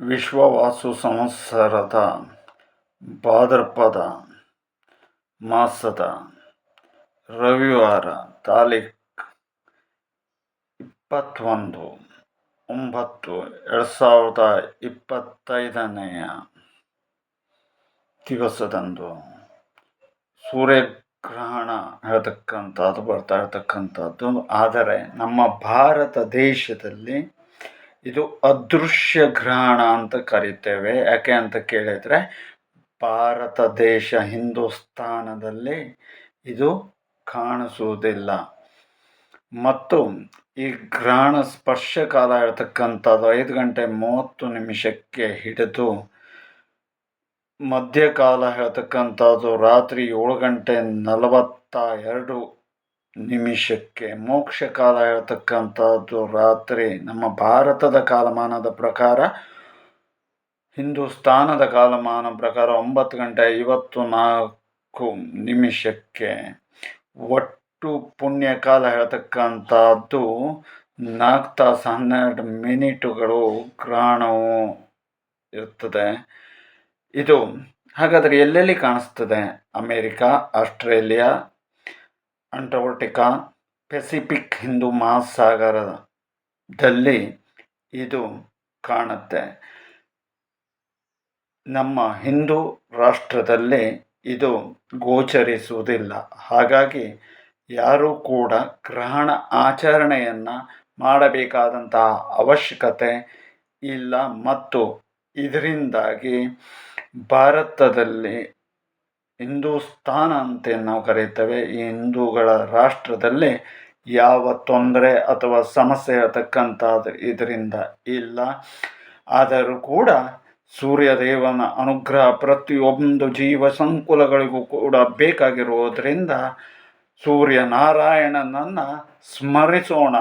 ವಿಶ್ವವಾಸು ಸಂವತ್ಸರದ ಭಾದ್ರಪದ ಮಾಸದ ರವಿವಾರ ತಾರೀಖ್ ಇಪ್ಪತ್ತೊಂದು ಒಂಬತ್ತು ಎರಡು ಸಾವಿರದ ಇಪ್ಪತ್ತೈದನೆಯ ದಿವಸದಂದು ಸೂರ್ಯಗ್ರಹಣ ಹೇಳ್ತಕ್ಕಂಥದ್ದು, ಬರ್ತಾ ಇರ್ತಕ್ಕಂಥದ್ದು. ಆದರೆ ನಮ್ಮ ಭಾರತ ದೇಶದಲ್ಲಿ ಇದು ಅದೃಶ್ಯ ಘ್ರಾಣ ಅಂತ ಕರಿತೇವೆ. ಯಾಕೆ ಅಂತ ಕೇಳಿದರೆ, ಭಾರತ ದೇಶ ಹಿಂದೂಸ್ತಾನದಲ್ಲಿ ಇದು ಕಾಣಿಸುವುದಿಲ್ಲ. ಮತ್ತು ಈ ಘ್ರಾಣ ಸ್ಪರ್ಶ ಕಾಲ ಇರತಕ್ಕಂಥದ್ದು ಐದು ಗಂಟೆ ಮೂವತ್ತು ನಿಮಿಷಕ್ಕೆ ಹಿಡಿದು, ಮಧ್ಯಕಾಲ ಹೇಳ್ತಕ್ಕಂಥದ್ದು ರಾತ್ರಿ ಏಳು ಗಂಟೆ ನಲವತ್ತ ಎರಡು ನಿಮಿಷಕ್ಕೆ ಮೋಕ್ಷ ಕಾಲ ಹೇಳ್ತಕ್ಕಂಥದ್ದು ರಾತ್ರಿ. ನಮ್ಮ ಭಾರತದ ಕಾಲಮಾನದ ಪ್ರಕಾರ, ಹಿಂದೂಸ್ತಾನದ ಕಾಲಮಾನ ಪ್ರಕಾರ ಒಂಬತ್ತು ಗಂಟೆ ಐವತ್ತು ನಾಲ್ಕು ನಿಮಿಷಕ್ಕೆ ಒಟ್ಟು ಪುಣ್ಯಕಾಲ ಹೇಳ್ತಕ್ಕಂಥದ್ದು ನಾಲ್ಕು ತಾಸು ಹನ್ನೆರಡು ಮಿನಿಟುಗಳು ಗ್ರಹಣವು ಇರ್ತದೆ. ಇದು ಹಾಗಾದರೆ ಎಲ್ಲೆಲ್ಲಿ ಕಾಣಿಸ್ತದೆ? ಅಮೇರಿಕಾ, ಆಸ್ಟ್ರೇಲಿಯಾ ಅಂಟಾರ್ಟಿಕಾ ಪೆಸಿಫಿಕ್ ಹಿಂದೂ ಮಹಾಸಾಗರದಲ್ಲಿ ಇದು ಕಾಣುತ್ತೆ. ನಮ್ಮ ಹಿಂದೂ ರಾಷ್ಟ್ರದಲ್ಲಿ ಇದು ಗೋಚರಿಸುವುದಿಲ್ಲ. ಹಾಗಾಗಿ ಯಾರೂ ಕೂಡ ಗ್ರಹಣ ಆಚರಣೆಯನ್ನು ಮಾಡಬೇಕಾದಂತಹ ಅವಶ್ಯಕತೆ ಇಲ್ಲ. ಮತ್ತು ಇದರಿಂದಾಗಿ ಭಾರತದಲ್ಲಿ ಹಿಂದೂಸ್ತಾನ ಅಂತ ನಾವು ಕರೀತೇವೆ ಈ ಹಿಂದೂಗಳ ರಾಷ್ಟ್ರದಲ್ಲಿ ಯಾವ ತೊಂದರೆ ಅಥವಾ ಸಮಸ್ಯೆ ಇರತಕ್ಕಂಥದ್ದು ಇದರಿಂದ ಇಲ್ಲ. ಆದರೂ ಕೂಡ ಸೂರ್ಯದೇವನ ಅನುಗ್ರಹ ಪ್ರತಿಯೊಂದು ಜೀವ ಸಂಕುಲಗಳಿಗೂ ಕೂಡ ಬೇಕಾಗಿರುವುದರಿಂದ ಸೂರ್ಯನಾರಾಯಣನನ್ನು ಸ್ಮರಿಸೋಣ.